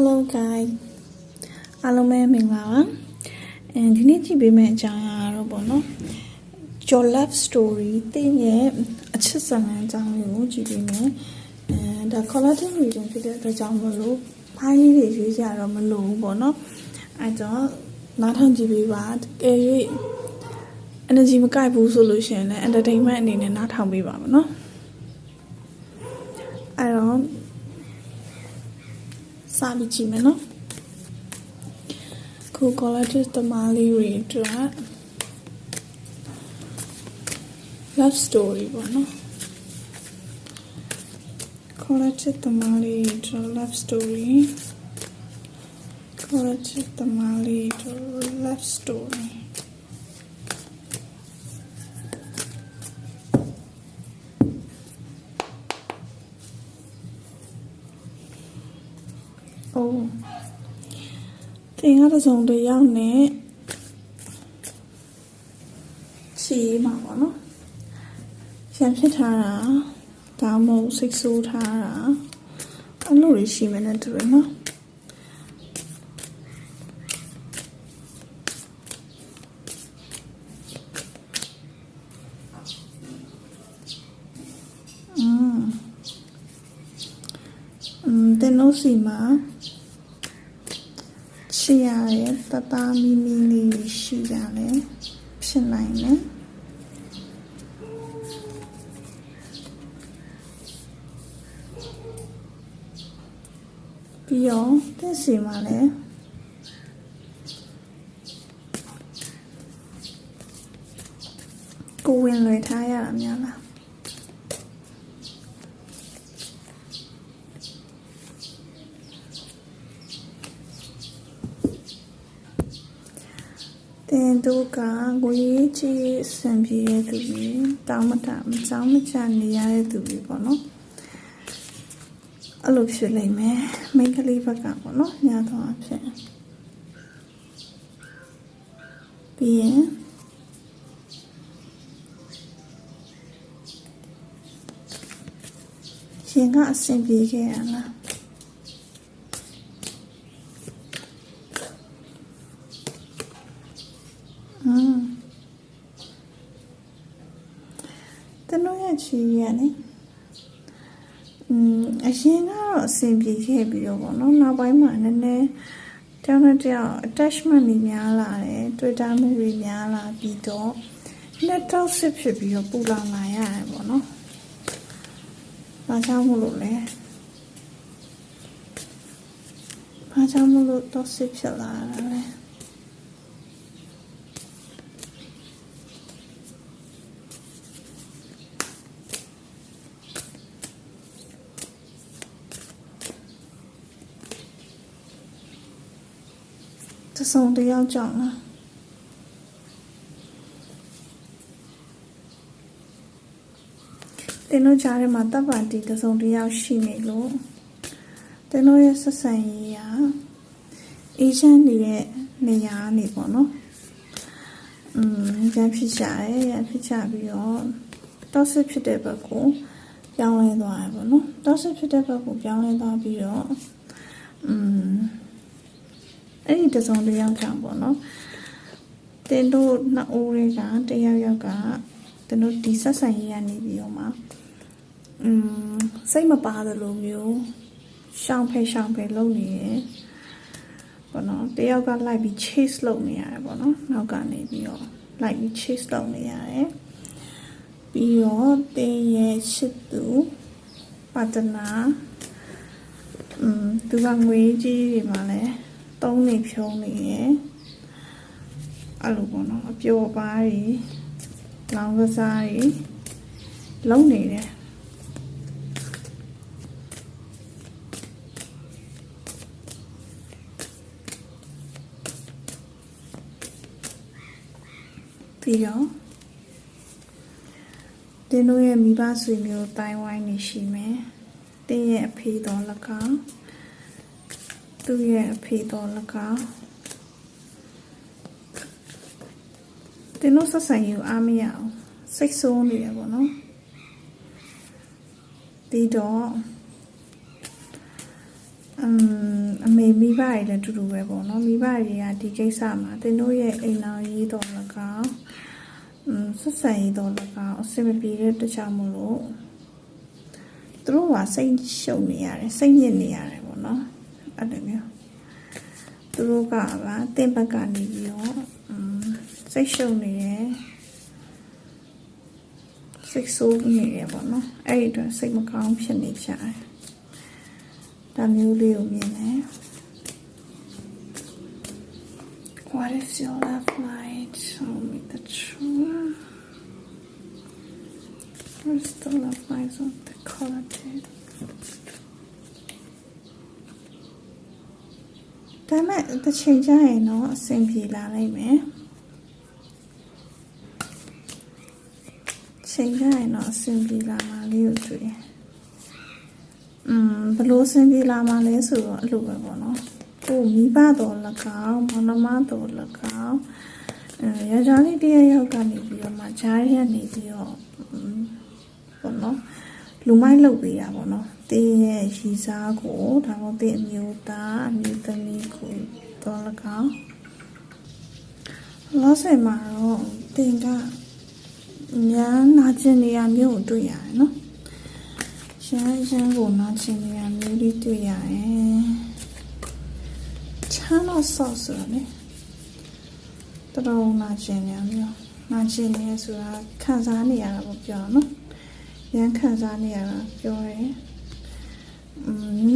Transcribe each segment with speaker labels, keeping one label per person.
Speaker 1: Hello guys အားလုံးပဲမင်္ဂလာပါအဲဒီနေ့ကြည့်ပေးမယ့်အကြောင်းအရာတော့ပေါ့နော် Your Love Story တင်းရဲ့အချစ်ဇာတ်လမ်းအကြောင်းလေးကိုကြည့်ပေးမယ်အဲဒါ collective reading ဖြစ်တဲ့အတွက်ကြောင့်မလို့ဖိုင်းလေးတွေရွေးကြတော့မလို့ဘူးပေါ့နော်အဲတော့နားထောင်ကြည့်ပေးပါတကယ်၍ energy မကိုက်ဘူးဆိုလို့ရှိရင်လည်း entertainment အနေနဲ့နားထောင်ပေးပါမယ်နော်အဲတော့ စပြီးကြည့်မယ်နော်ခု collective တမားလေးတွေအတွက် love story ပေါ့နော် collective တမားလေးတွေအတွက် love story collective တမားလေးတွေအတွက် love story တင်ရတဲ့ဆုံးတစ်ယောက်နဲ့ချီမှာပေါ့နော်ရံဖြစ်ထားတာဒါမှမဟုတ်စိတ်ဆိုးထားတာအဲ့လိုတွေရှိမယ်နဲ့တူတယ်နော်อืมอืมတင်လို့စီမှာချီရရဲ့ တသားမီမီလေးရှိကြတယ်ဖြစ်နိုင်တယ်ပြီးတော့တက်စီမှာလည်းကိုဝင်လွယ်ထားရတာများလား တင်တို့ ကကိုရေးချီဆံပြေတဲ့သူတွေတောင်းမတမချောင်းမချနေရတဲ့သူတွေပေါ့နော်အဲ့လိုဖြစ်နေမယ်မိန်းကလေးဘက်ကပေါ့နော်ညာတော့အဖြစ်ပြီးရင်ရှင်ကအဆင်ပြေခဲ့ရလား อืม တနရဲ့ချီရနေอืมအရင်ကတော့အဆင်ပြေခဲ့ပြီးတော့ဗောနော်နောက်ပိုင်းမှာနည်းနည်းတယောက်နဲ့တယောက် attachment တွေများလာတယ်တွေ့တာမှုတွေများလာပြီးတော့လက်တော့စစ်ဖြစ်ပြီးတော့ပူလောင်လာရတယ်ဗောနော်ဘာကြောင့်မလို့လဲဘာကြောင့်မလို့တော့စစ်ဖြစ်လာတာလဲ တဆုံတယောက်ကြောင့်လားတင်းတို့ကြားထဲမှာတပ်ပါတီတဆုံတယောက်ရှိနေလို့တင်းတို့ရဲ့ဆက်ဆံရေးကအေးချမ်းနေတဲ့နေရာနေပေါ့နော်อืมရန်ဖြစ်ကြတယ်ရန်ဖြစ်ကြပြီးတော့တောက်စစ်ဖြစ်တဲ့ဘက်ကိုပြောင်းလဲသွားတယ်ပေါ့နော်တောက်စစ်ဖြစ်တဲ့ဘက်ကိုပြောင်းလဲသွားပြီးတော့อืม အဲ့ဒီတစုံတစ်ယောက်ကြောင့်ပေါ့နော်တင်တို့နှစ်ဦးတွေကတယောက်ယောက်ကတင်တို့ဒီဆက်ဆံရေးရနေပြီးတော့မှอืมစိတ်မပါတယ်လို့မျိုးရှောင်ဖယ်ရှောင်ဖယ်လုပ်နေရယ်ပေါ့နော်တယောက်ကလိုက်ပြီး chase လုပ်နေရတယ်ပေါ့နော်နောက်ကနေပြီးတော့လိုက်ပြီး chase လုပ်နေရတယ်ပြီးတော့တင်ရဲ့ချစ်သူပါတနာอืมသူကငွေကြီးတွေမှာလည်း သုံးနေဖြုံးနေရယ်အဲ့လိုပေါ့နော်အပျော်ပါးတွေလောင်ကစားတွေလုံးနေတယ်ပြီးတော့တင်းတို့ရဲ့မိဘဆွေမျိုးတိုင်းဝိုင်းနေရှိမယ်တင်းရဲ့အဖေတော်၎င်း သူ့ရဲ့အဖေတော်၎င်းတင်လို့ဆက်ဆံယူအားမရအောင်စိတ်ဆိုးနေတယ်ပေါ့နော်ဒီတော့အမ်အမေဘတွေလည်းအတူတူပဲပေါ့နော်မိဘတွေကဒီကိစ္စမှာတင်တို့ရဲ့အိမ်တော်ရေးတော်လကောင်อืมဆက်ဆံရေးတော်လကောင်အဆင်မပြေတဲ့တခြားမလို့သူတို့ကစိတ်ရှုပ်နေရတယ်စိတ်ညစ်နေရတယ်ပေါ့နော် အဲ့လိုမျိုးသူတို့ကပါတင်ဘက်ကနေပြီးတော့อืมစိတ်ရှုပ်နေတယ်စိတ်ဆိုးနေတယ်ပေါ့နော်အဲ့ဒီအတွက်စိတ်မကောင်းဖြစ်နေကြတယ်ဒါမျိုးလေးကိုမြင်တယ် What is your love like? Show me the truth. Where's the love lies of the quality? ဒါမဲ့တစ်ချိန်ကျရင်တော့အဆင်ပြေလာနိုင်မယ်ချိန်ကျရင်တော့အဆင်ပြေလာမှာလေးကိုတွေ့อืมဘလို့အဆင်ပြေလာမှာလဲဆိုတော့အဲ့လိုပဲပေါ့နော်ကိုမိဘတော်၎င်းမနမတော်၎င်းရကြလေးတရားရောက်ကနေပြီးတော့မှဂျားရက်နေပြီးတော့ပေါ့နော်လူမိုင်းလုတ်ပေးတာပေါ့နော် တင်းရဲ့ရီစားကိုဒါမှမဟုတ်တင်းအမျိုးသားအမျိုးသမီးကိုတော်၎င်းလောဆယ်မှာတော့တင်ကညာနာကျင်နေရမျိုးကိုတွေ့ရတယ်နော်ရမ်းရမ်းကိုနာကျင်နေရမျိုးလေးတွေ့ရတယ်ချမ်းတော့ဆော့ဆိုတော့လေတော်တော်နာကျင်နေရမျိုးနာကျင်နေရဆိုတာခံစားနေရတာပေါ့ပြောနော်ရမ်းခံစားနေရတာပြောတယ်။อืม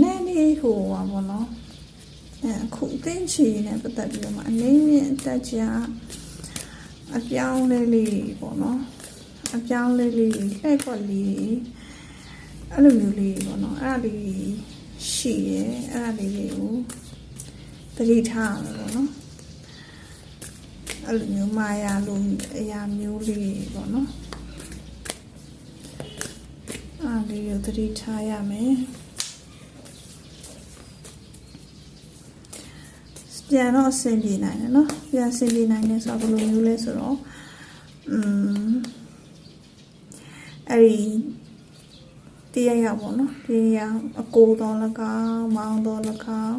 Speaker 1: နည်းနည်းဟိုပါဘောနော်။အဲအခုအသိချီနဲ့ပတ်သက်ပြီးတော့မှအနေနဲ့အတက်ကြအပြောင်းလဲလေးပေါ့နော်။အပြောင်းလဲလေးလှည့်ကွက်လေးအဲ့လိုမျိုးလေးပေါ့နော်။အဲ့ဒါလေးရှိရဲအဲ့ဒါလေးကိုတတိထားရမယ်ပေါ့နော်။အဲ့လိုမျိုးမာယာလိုအရာမျိုးလေးပေါ့နော်။အားလေးကိုသတိထားရမယ် ပြန်တော့အဆင်ပြေနိုင်တယ်နော်ပြန်အဆင်ပြေနိုင်တယ်ဆိုတော့ဘယ်လိုမျိုးလဲဆိုတော့อืมအဲ့ဒီတရားရပေါ့နော်တရားအကိုတော်လကောင်းမောင်တော်လကောင်း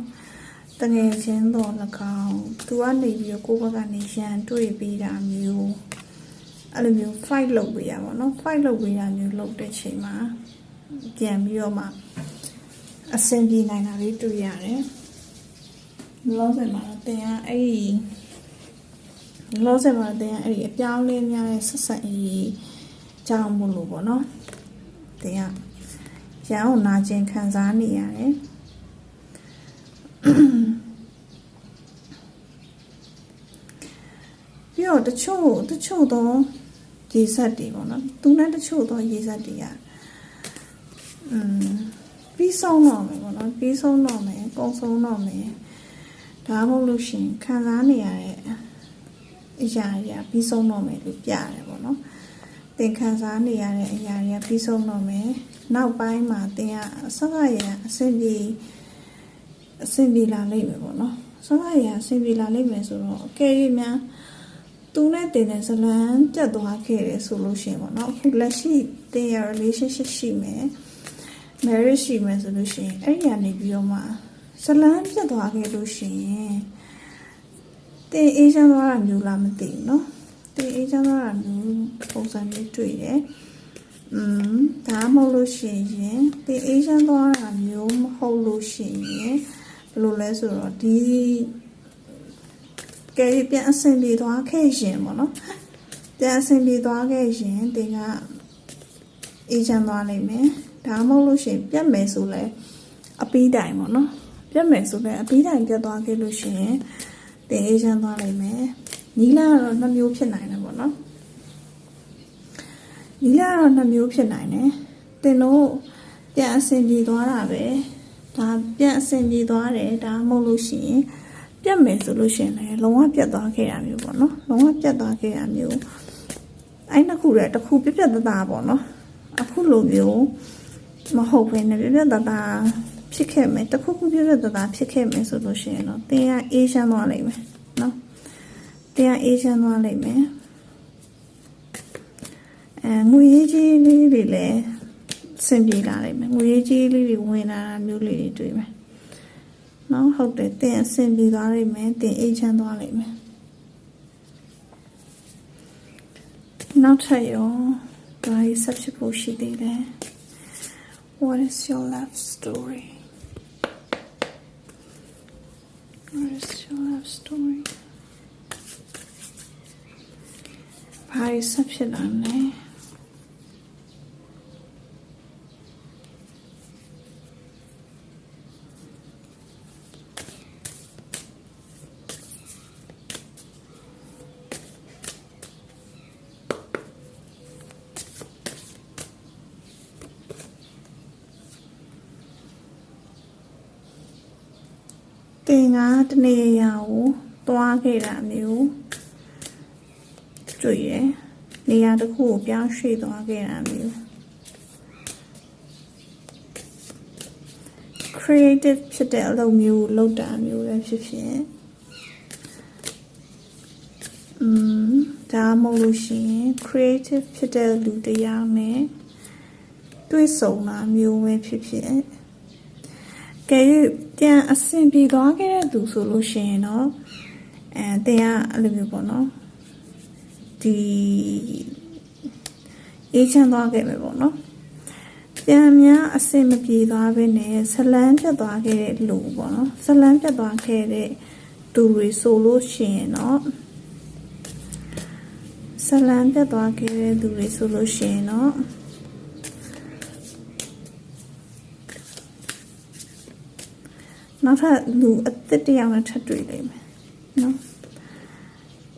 Speaker 1: တငယ်ချင်းတော်လကောင်းသူကနေပြီးတော့ကိုယ့်ဘက်ကနေရန်တွေ့ပြီးတာမျိုးအဲ့လိုမျိုး fight လုပ်ပေးရပါတော့ fight လုပ်ပေးတာမျိုးလုပ်တဲ့ချိန်မှာပြန်ပြီးတော့မှအဆင်ပြေနိုင်တာလေးတွေ့ရတယ် လောဆယ်မှာတော့တင်ကအဲ့ဒီလောဆယ်မှာတင်ကအဲ့ဒီအပြောင်းလဲများတဲ့ဆက်ဆက်အရေးကြောင်းမလို့ပေါ့နော်တင်ကရန်ကိုနာကျင်ခံစားနေရတယ်ပြီးတော့တချို့တချို့တော့ရေဆက်တွေပေါ့နော်သူနဲ့တချို့တော့ရေဆက်တွေကอืมပြီးဆုံးတော့မယ်ပေါ့နော်ပြီးဆုံးတော့မယ်ကုံဆုံးတော့မယ် ဒါမှမဟုတ်လို့ရှရင်ခံစားနေရတဲ့အရာတွေကပြီးဆုံးတော့မယ်လို့ပြရတယ်ပေါ့နော်သင်ခံစားနေရတဲ့အရာတွေကပြီးဆုံးတော့မယ်နောက်ပိုင်းမှာသင်ကအဆက်ကရအဆင်ပြေအဆင်ပြေလာလိမ့်မယ်ပေါ့နော်ဆက်ကရအဆင်ပြေလာလိမ့်မယ်ဆိုတော့အကယ်၍များသူနဲ့တင်တဲ့ဇလန်းပြတ်သွားခဲ့တယ်ဆိုလို့ရှိရင်ပေါ့နော်အခုလက်ရှိတင်ရ relationship ရှိမယ် marriage ရှိမယ်ဆိုလို့ရှိရင်အဲ့ဒီကနေပြီးတော့မှ ဇလန်းပြတ်သွားခဲ့လို့ရှိရင်တင်အေးချမ်းသွားတာမျိုးလားမသိဘူးเนาะတင်အေးချမ်းသွားတာမျိုးပုံစံမျိုးတွေ့တယ်อืมဒါမှမဟုတ်လို့ရှိရင်တင်အေးချမ်းသွားတာမျိုးမဟုတ်လို့ရှိရင်ဘယ်လိုလဲဆိုတော့ဒီကဲပြန်အဆင်ပြေသွားခဲ့ရင်ပေါ့နော်ပြန်အဆင်ပြေသွားခဲ့ရင်တင်ကအေးချမ်းသွားနိုင်မယ်ဒါမှမဟုတ်လို့ရှိရင်ပြတ်မယ်ဆိုလဲအပီးတိုင်ပေါ့နော် ပြတ်မယ်ဆိုလဲအပီးတိုင်ပြတ်သွားခဲ့လို့ရှိရင်တင်အေးချမ်းသွားနိုင်မယ်နီလာကတော့နှစ်မျိုးဖြစ်နိုင်တယ်ပေါ့နော်နီလာကတော့နှစ်မျိုးဖြစ်နိုင်တယ်တင်တို့ပြန်အဆင်ပြေသွားတာပဲဒါပြန်အဆင်ပြေသွားတယ်ဒါမှမဟုတ်လို့ရှိရင်ပြတ်မယ်ဆိုလို့ရှိရင်လည်းလုံးဝပြတ်သွားခဲ့တာမျိုးပေါ့နော်လုံးဝပြတ်သွားခဲ့တာမျိုးအဲ့နှစ်ခုတည်းတစ်ခုပြတ်ပြတ်သားသားပေါ့နော်အခုလိုမျိုးမဟုတ်ဘဲနဲ့ပြပြတသား ဖြစ်ခဲ့မယ်တခုခုပြပြတသားဖြစ်ခဲ့မယ်ဆိုလို့ရှိရင်တော့တင်ရအေးချမ်းသွားလိမ့်မယ်နော်တင်ရအေးချမ်းသွားလိမ့်မယ်အဲငွေရေးကြီးလေးတွေလည်းစင်ပြေလာလိမ့်မယ်ငွေရေးကြီးလေးတွေဝင်လာတာမျိုးလေးတွေတွေ့မယ်နော်ဟုတ်တယ်တင်အဆင်ပြေသွားလိမ့်မယ်တင်အေးချမ်းသွားလိမ့်မယ်နောက်ထပ်ရောဒါရေးဆက်ဖြစ်ဖို့ရှိသေးတယ် What is your love story What is your love story ဘာရေးဆက် ဖြစ်လာလဲတင်ကတနေရာကိုသွားခဲ့တာမျိုးတွေ့ရယ်နေရာတစ်ခုကိုပြောင်းရွှေ့သွားခဲ့တာမျိုး creative ဖြစ်တဲ့အလုပ်မျိုးကိုလုပ်တာမျိုးပဲဖြစ်ဖြစ်อืมဒါမှမဟုတ်လို့ရှိရင် creative ဖြစ်တဲ့လူတစ်ယောက်နဲ့တွေ့ဆုံတာမျိုးပဲဖြစ်ဖြစ် ကဲ၍ပြန်အဆင်ပြေသွားခဲ့တဲ့သူဆိုလို့ရှိရင်တော့အဲတင်ကအဲ့လိုမျိုးပေါ့နော်ဒီအေးချမ်းသွားခဲ့မယ်ပေါ့နော်ပြန်များအဆင်မပြေသွားဘဲနဲ့ဇလန်းပြတ်သွားခဲ့တဲ့လူပေါ့နော်ဇလန်းပြတ်သွားခဲ့တဲ့သူတွေဆိုလို့ရှိရင်တော့ဇလန်းပြတ်သွားခဲ့တဲ့သူတွေဆိုလို့ရှိရင်တော့ နောက်ထပ်လူအသစ်တစ်ယောက်နဲ့ထပ်တွေ့လိမ့်မယ်နော်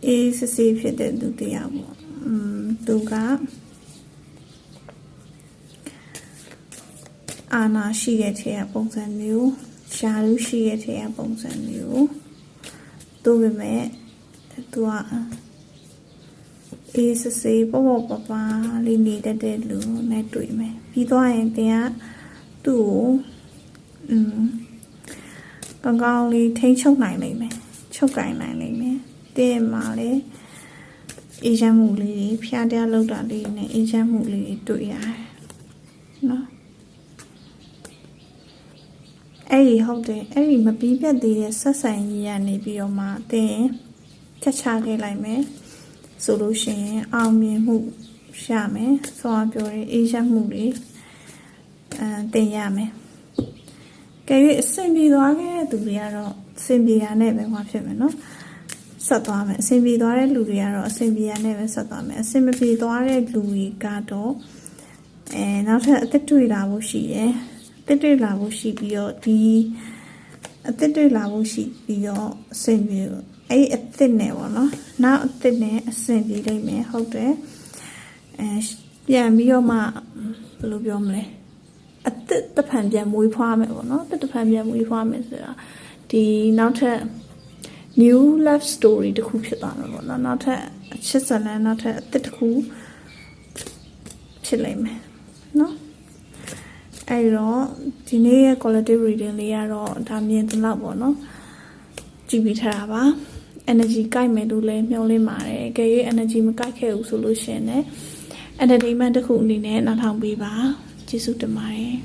Speaker 1: အေးစစ်စစ်ဖြစ်တဲ့သူတစ်ယောက်ပေါ့อืมသူကအာနာရှိတဲ့ထဲကပုံစံမျိုးရှာလူရှိတဲ့ထဲကပုံစံမျိုးသူပဲမဲ့သူကအေးစစ်စစ်ပေါ့ပေါ့ပါပါလေးနေတတ်တဲ့လူနဲ့တွေ့မယ်ပြီးသွားရင်တင်ကသူ့ကိုอืม ကောင်းကောင်းလေးထိန်းချုပ်နိုင်လိမ့်မယ်ချုပ်ကင်နိုင်လိမ့်မယ်တင်းမှာလေအေးချမ်းမှုလေးဖျားတရားလောက်တာလေးနဲ့အေးချမ်းမှုလေးတွေ့ရတယ်နော်အဲ့ဒီဟုတ်တယ်အဲ့ဒီမပြီးပြတ်သေးတဲ့ဆက်ဆံရေးရနေပြီးတော့မှတင်းချက်ချခဲ့လိုက်မယ်ဆိုလို့ရှိရင်အောင်မြင်မှုရမယ်ဆိုတော့ပြောရင်အေးချမ်းမှုတွေအဲတင်ရမယ် ကဲ၍အဆင်ပြေသွားခဲ့တဲ့သူတွေကတော့အဆင်ပြေတာနဲ့ပဲဟောဖြစ်မယ်နော်ဆက်သွားမယ်အဆင်ပြေသွားတဲ့လူတွေကတော့အဆင်ပြေတာနဲ့ပဲဆက်သွားမယ်အဆင်မပြေသွားတဲ့လူတွေကတော့အဲနောက်ထပ်အသက်တွေ့လာဖို့ရှိတယ်အသက်တွေ့လာဖို့ရှိပြီးတော့ဒီအသက်တွေ့လာဖို့ရှိပြီးတော့အဆင်ပြေအဲ့ဒီအသက်နဲ့ပေါ့နော်နောက်အသက်နဲ့အဆင်ပြေလိမ့်မယ်ဟုတ်တယ်အဲပြန်ပြီးတော့မှဘယ်လိုပြောမလဲ အသက်တစ်ဖန်ပြန်မွေးဖွားမယ်ပေါ့နော်အသက်တစ်ဖန်ပြန်မွေးဖွားမယ်ဆိုတာဒီနောက်ထပ် new love story တစ်ခုဖြစ်သွားမှာပေါ့နော်နောက်ထပ်အချစ်ဇာတ်လမ်းနောက်ထပ်အသက်တစ်ခုဖြစ်လိမ့်မယ်နော်အဲ့တော့ဒီနေ့ရဲ့ qualitative reading လေးကတော့ဒါမြင်သလောက်ပေါ့နော်ကြည့်ပြီးထားတာပါ energy ကိုက်မယ်လို့လည်းမျှော်လင့်ပါတယ်အကယ်၍ energy မကိုက်ခဲ့ဘူးဆိုလို့ရှိရင်လည်း entertainment တစ်ခုအနေနဲ့နောက်ထောင်ပေးပါ ကျေးဇူးတင်ပါတယ်